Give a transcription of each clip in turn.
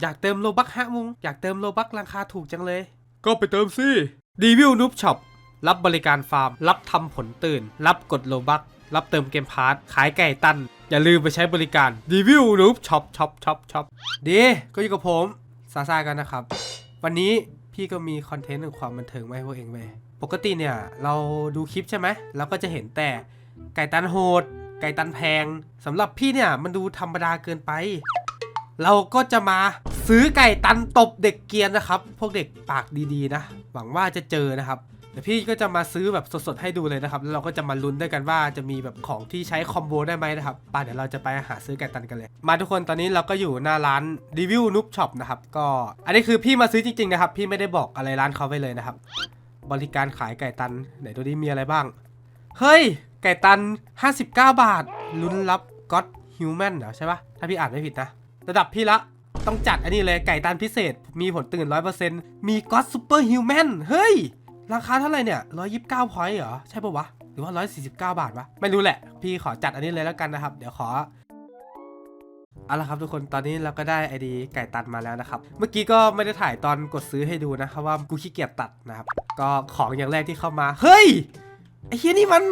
อยากเติมโลบักฮะมุง อยากเติมโลบักราคาถูกจังเลย ก็ไปเติมสิรีวิวนูบช็อปรับบริการฟาร์ม รับทำผลตื่น รับกดโลบัก รับเติมเกมพาร์ทขายไก่ตัน อย่าลืมไปใช้บริการรีวิวนูบช็อปช็อปช็อปช็อปดีก็อยู่กับผมซาซากันนะครับ วันนี้พี่ก็มีคอนเทนต์ของความบันเทิงมาให้พวกเองไปปกติเนี่ยเราดูคลิปใช่ไหมเราก็จะเห็นแต่ไก่ตันโหด ไก่ตันแพงสำหรับพี่เนี่ยมันดูธรรมดาเกินไป เราก็จะมาซื้อไก่ตันตบเด็กเกียนนะครับ พวกเด็กปากดีๆนะ หวังว่าจะเจอนะครับเดี๋ยวพี่ก็จะมาซื้อแบบสดๆให้ดูเลยนะครับ แล้วเราก็จะมาลุ้นด้วยกันว่าจะมีแบบของที่ใช้คอมโบได้ไหมนะครับป่ะเดี๋ยวเราจะไปหาซื้อไก่ตันกันเลย มาทุกคนตอนนี้เราก็อยู่หน้าร้านรีวิวนุบช็อปนะครับ ก็อันนี้คือพี่มาซื้อจริงๆนะครับ พี่ไม่ได้บอกอะไรร้านเขาไปเลยนะครับ บริการขายไก่ตันไหนดูดิมีอะไรบ้าง เฮ้ย ไก่ตัน 59 บาท ลุ้นรับก็ d ฮิวแมนเหรอใช่ปะถ้าพี่อ่านไม่ผิดนะ ระดับพี่ละ ต้องจัดอันนี้เลยไก่ตันพิเศษ มีผลตื่น 100%มีก็ d ซูเปอร์ฮิวแมนเฮ้ย ราคาเท่าไหร่เนี่ย 129พอยต์เหรอ ใช่ปะวะ หรือว่า 149 บาทวะ ไม่รู้แหละ พี่ขอจัดอันนี้เลยแล้วกันนะครับ เดี๋ยวขอเอาละครับทุกคนตอนนี้เราก็ได้ไอดีไก่ตันมาแล้วนะครับ เมื่อกี้ก็ไม่ได้ถ่ายตอนกดซื้อให้ดูนะครับว่ากูขี้เกียจตัดนะครับ ก็ของอย่างแรกที่เข้ามา เฮ้ย ไอ้เฮียนี่มัน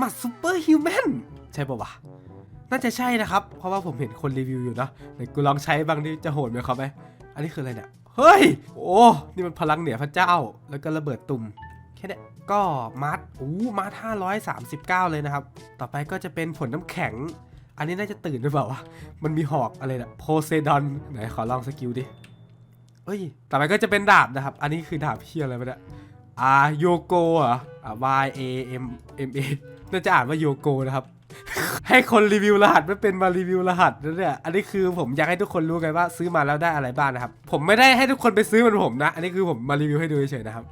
มัดซูเปอร์ฮิวแมนใช่ปะวะ น่าจะใช่นะครับ เพราะว่าผมเห็นคนรีวิวอยู่นะเดี๋ยวกูลองใช้บ้างดิจะโหดไหมครับไหมอันนี้คืออะไรเนี่ย เฮ้ย โอ้ นี่มันพลังเหนือพระเจ้า แล้วก็ระเบิดตุ่ม แค่นี้ก็มาร์ทอู้มาร์ท539เก้าเลยนะครับ ต่อไปก็จะเป็นผลน้ำแข็ง อันนี้น่าจะตื่นหรือเปล่าวะ มันมีหอกอะไรนะโพเซดอน ไหนขอลองสกิลดิเฮ้ย ต่อไปก็จะเป็นดาบนะครับ อันนี้คือดาบเพี้ยอะไรวะเนี่ยอ่าโยโกเหรออ่า Y A M M A น่าจะอ่านว่าโยโกนะครับ ให้คนรีวิวรหัสไม่เป็นมารีวิวรหัสนะเนี่ยอันนี้คือผมอยากให้ทุกคนรู้ไงว่าซื้อมาแล้วได้อะไรบ้างนะครับ ผมไม่ได้ให้ทุกคนไปซื้อเหมันผมนะ อันนี้คือผมมารีวิวให้ดูเฉยๆนะครับ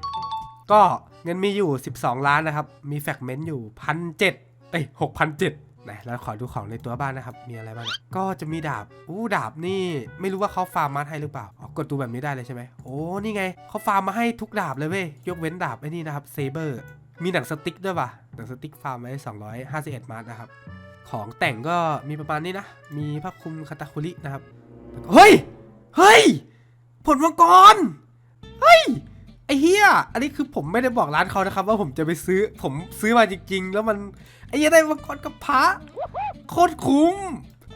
ก็เงินมีอยู่ 12 ล้านนะครับ มีแฟกเมนต์อยู่พันเจ็ดเอ้ยหกพันเจ็ดไหนเราขอดูของในตัวบ้านนะครับ มีอะไรบ้าง ก็จะมีดาบ อู้ดาบนี่ ไม่รู้ว่าเขาฟาร์มมาให้หรือเปล่าอ๋อกดดูแบบนี้ได้เลยใช่ไหม โอ้ นี่ไง เขาฟาร์มมาให้ทุกดาบเลยเว้ย ยกเว้นดาบไอ้นี่นะครับ เซเบอร์ มีหนังสติ๊กด้วยว่ะ หนังสติ๊กฟาร์มไว้ 251มาร์นะครับ ของแต่งก็มีประมาณนี้นะ มีผ้าคลุมคาตาคุรินะครับ เฮ้ย เฮ้ย ผลมังกร เฮ้ย ไอเฮียอันนี้คือผมไม่ได้บอกร้านเขานะครับ ว่าผมจะไปซื้อ ผมซื้อมาจริงๆ แล้วมัน ไอ้เฮียได้มังกรกับพระโคตรคุ้ม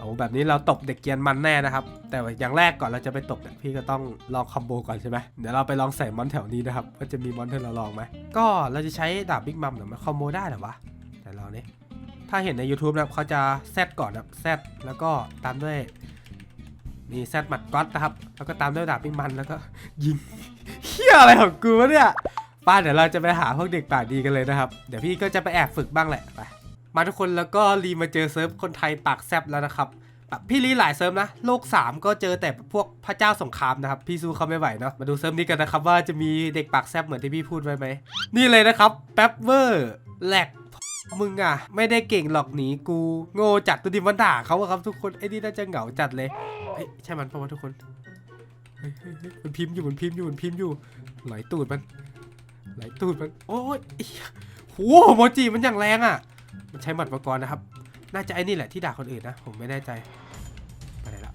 อาแบบนี้เราตบเด็กเกียนมันแน่นะครับ แต่ว่าอย่างแรกก่อนเราจะไปตบเนี่ยพี่ก็ต้องลองคอมโบก่อนใช่ไหมเดี๋ยวเราไปลองใส่มอนแถวนี้นะครับว่าจะมีมอนที่เราลองไหมก็เราจะใช้ดาบบิ๊กมัมหรือมันคอมโบได้หรอวะแต่เราเนี่ยถ้าเห็นใน YouTube นะครับเขาจะแซดก่อนนะครับแซดแล้วก็ตามด้วยนี่แซดหมัดก๊อตนะครับ แล้วก็ตามด้วยดาบบิ๊กมันแล้วก็ยิงเฮียอะไรของกูวะเนี่ยป้าเดี๋ยวเราจะไปหาพวกเด็กปาดีกันเลยนะครับ เดี๋ยวพี่ก็จะไปแอบฝึกบ้างแหละไป มาทุกคนแล้วก็รีมาเจอเซิร์ฟคนไทยปากแซบแล้วนะครับแบบพี่รีหลายเซิร์ฟนะ โลก 3 ก็เจอแต่พวกพระเจ้าสงครามนะครับ พี่สู้เขาไม่ไหวเนาะมาดูเซิร์ฟนี้กันนะครับ ว่าจะมีเด็กปากแซบเหมือนที่พี่พูดไว้ไหมนี่เลยนะครับแป๊บเวอร์แหลกมึงอะ ไม่ได้เก่งหรอกหนีกูโง่จัดตัวดิมันด่าเขาอะครับทุกคนไอ้นี่น่าจะเหงาจัดเลยเฮ้ยใช่มันปะวะทุกคนมันพิมพ์อยู่มันพิมพ์อยู่มันพิมพ์อยู่ไหลตูดมันไหลตูดมันโอ้ยไอ้เหี้ยโหโมจิมันอย่างแรงอะ มันใช้หมัดมังกรนะครับ น่าจะไอ้นี่แหละที่ด่าคนอื่นนะ ผมไม่แน่ใจไปไหนละ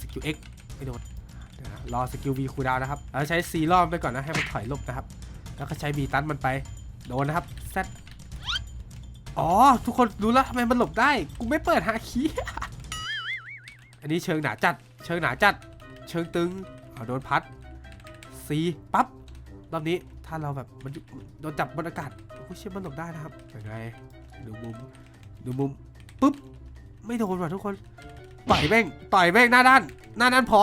สกิล X ไม่โดนนะรอสกิล V คูดาวนะครับแล้วใช้ C รอบไปก่อนนะ ให้มันถอยลบนะครับ แล้วก็ใช้ B ตันมันไป โดนนะครับ Z อ๋อ ทุกคนรู้แล้วทำไมมันหลบได้ กูไม่เปิดฮาคีอันนี้เชิงหนาจัด เชิงหนาจัด เชิงตึงเอโดนพัด C ปั๊บ รอบนี้ ถ้าเราแบบมันโดนจับบนอากาศโอ้ยเชื่อมันหลบได้นะครับยังไงดูมุมดูมุมปุ๊บไม่โดนว่ะทุกคนต่อยแม่งต่อยแม่งหน้าด้านหน้าด้านพอ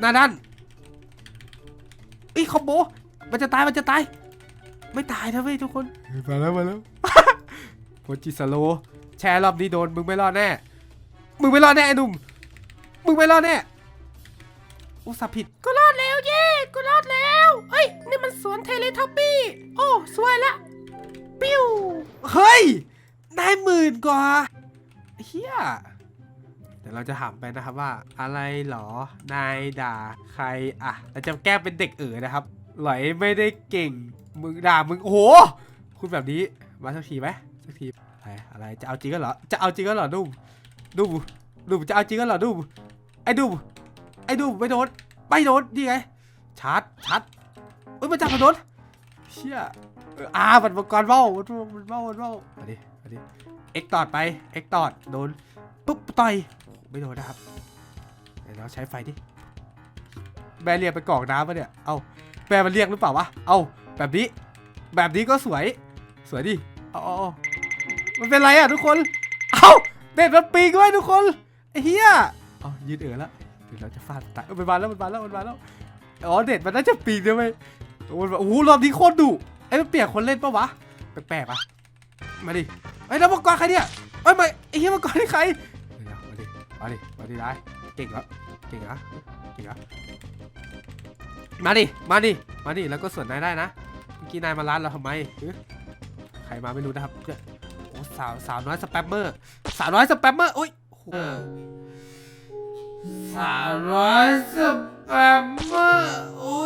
หน้าด้านอีคอมโบมันจะตายมันจะตาย ไม่ตายนะเว้ยทุกคนมาแล้วมาแล้วโคจิสโลแชร์รอบนี้โดนมึงไม่รอดแน่มึงไม่รอดแน่ไอ้หนุ่มมึงไม่รอดแน่อุตส่าห์ผิดกูรอดแล้วเย้กูรอดแล้วเฮ้ย นี่มันสวนเทเลทับบี้ โอ้สวยละ ปิ้ว เฮ้ย ได้หมื่นกว่าเฮียเดี๋ยวเราจะถามไปนะครับว่า อะไรหรอ นายด่าใครอะเราจะแก้เป็นเด็กเอ๋อนะครับ หลอยไม่ได้เก่ง มึงด่ามึง โอ้โห คุณแบบนี้ มาสักทีไหมสักที อะไรอะไร จะเอาจริงกันเหรอ จะเอาจริงกันเหรอดุมดุมดุมจะเอาจริงกันเหรอดุมไอ้ดุมไอ้ดูไม่โดนไม่โดนนี่ไงชาร์จชาร์จ อ้ยมันจับมันโดนเชี่ยอ่ามันมังกรเบ้ามันมันเบ้ามันเบ้ามาดิมาดิเอ็กตอดไปเอ็กตอดโดนปุ๊บต่อยไม่โดนนะครับเดี๋ยวเราใช้ไฟดิแม่เรียกไปกรอกน้ำปะเนี่ยเอ้าแม่มันเรียกหรือเปล่าวะเอ้าแบบนี้ แบบนี้ก็สวยสวยดิเอาเอาเอามันเป็นไรอะทุกคนเอ้าเด็ดมันปีกด้วยทุกคนไอ้เหี้ยเอายืนเอ๋อแล้วเดี๋ยวเราจะฟาดตายมันมาแล้วมันมาแล้วมันมาแล้วอ๋อเด็ดมันน่าจะปีกด้วยไหม โอ้โหรอบนี้โคตรดุไอ้มันเปียนคนเล่นปะวะ แปลกๆปะมาดิไอ้แล้วมังกรใครเนี่ยเอ้มาไอ้เหี้ยมังกรนี่ใครมาดิมาดิมาดิได้เก่งแล้วเก่งแล้วเก่งแล้วมาดิมาดิมาดิแล้วก็ส่วนนายได้นะเมื่อกี้นายมาร้านเราทำไมใครมาไม่รู้นะครับโอ้สาวสาวน้อยสแปมเมอร์สาวน้อยสแปมเมอร์อุ้ยสาวน้อยสแปมเมอร์อุ้ย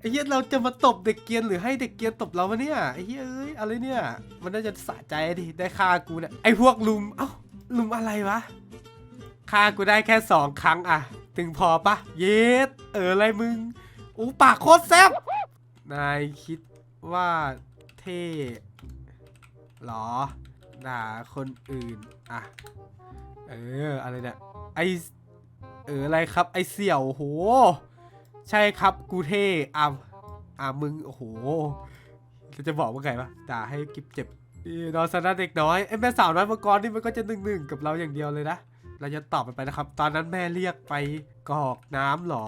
ไอ้เหี้ยเราจะมาตบเด็กเกียนหรือให้เด็กเกียนตบเราวะเนี่ยไอ้เหี้ยเอ้ยอะไรเนี่ย มันน่าจะสะใจดิได้ฆ่ากูเนี่ยไอ้พวกลุมเอ้าลุมอะไรวะฆ่ากูได้แค่สองครั้งอะถึงพอปะเย็ดเอออะไรมึงอู้ปากโคตรแซ่บนายคิดว่าเท่หรอด่าคนอื่นอะเอออะไรเนี่ยไอเอออะไรครับไอเสี่ยวโห ใช่ครับกูเท่อะอะมึง โอ้โห จะบอกว่าไงวะด่าให้กิบเจ็บนี่นอนสนะเด็กน้อยไอแม่สาวน้อยมังกรนี่มันก็จะหนึ่งหนึ่งกับเราอย่างเดียวเลยนะ เราจะตอบมันไปนะครับ ตอนนั้นแม่เรียกไปกอกน้ำหรอ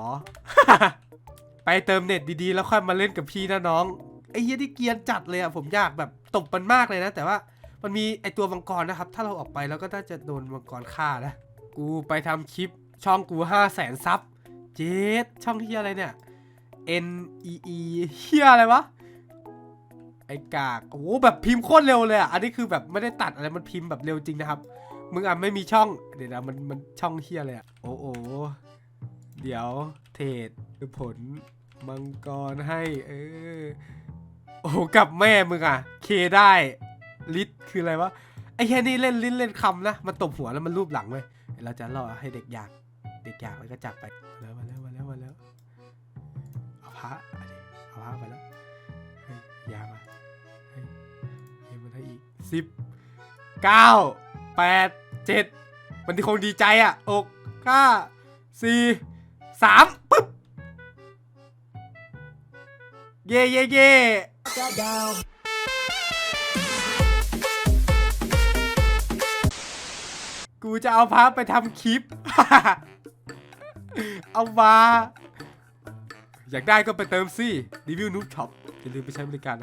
ไปเติมเน็ตดีๆ แล้วค่อยมาเล่นกับพี่นะน้อง ไอ้เหี้ยที่เกียนจัดเลยอะผมอยากแบบตบมันมากเลยนะ แต่ว่ามันมีไอตัวมังกรนะครับ ถ้าเราออกไปแล้วก็น่าจะโดนมังกรฆ่านะ กูไปทำคลิปช่องกูห้าแสนซับ เจ็ดช่องเฮียอะไรเนี่ย N E E เฮียอะไรวะ ไอกาก โอ้โหแบบพิมพ์โคตรเร็วเลยอะ อันนี้คือแบบไม่ได้ตัดอะไร มันพิมพ์แบบเร็วจริงนะครับ มึงอะไม่มีช่อง เดี๋ยวนะมันมันช่องเฮียเลยอะ โอ้โห เดี๋ยวเทรดผลมังกรให้ เออ โอ้โหกับแม่มึงอะ เคได้ลิทคืออะไรวะ ไอ้แค่นี้เล่นลิ้นเล่นคำนะ มันตบหัวแล้วมันรูปหลังเว้ยเราจะล่อให้เด็กอยาก เด็กอยากแล้วก็จับไปแล้ว พระเอาดิเอาพระไปแล้วเฮ้ยยามาเฮ้ยเฮ้ยมันได้อีกสิบเก้าแปดเจ็ดมันที่คงดีใจอะอกห้าสี่สามปึ๊บ เย่เย่เย่กูจะเอาพระไปทำคลิป เอามา อยากได้ก็ไปเติมสิรีวิวนูบช็อปอย่าลืมไปใช้บริการนะ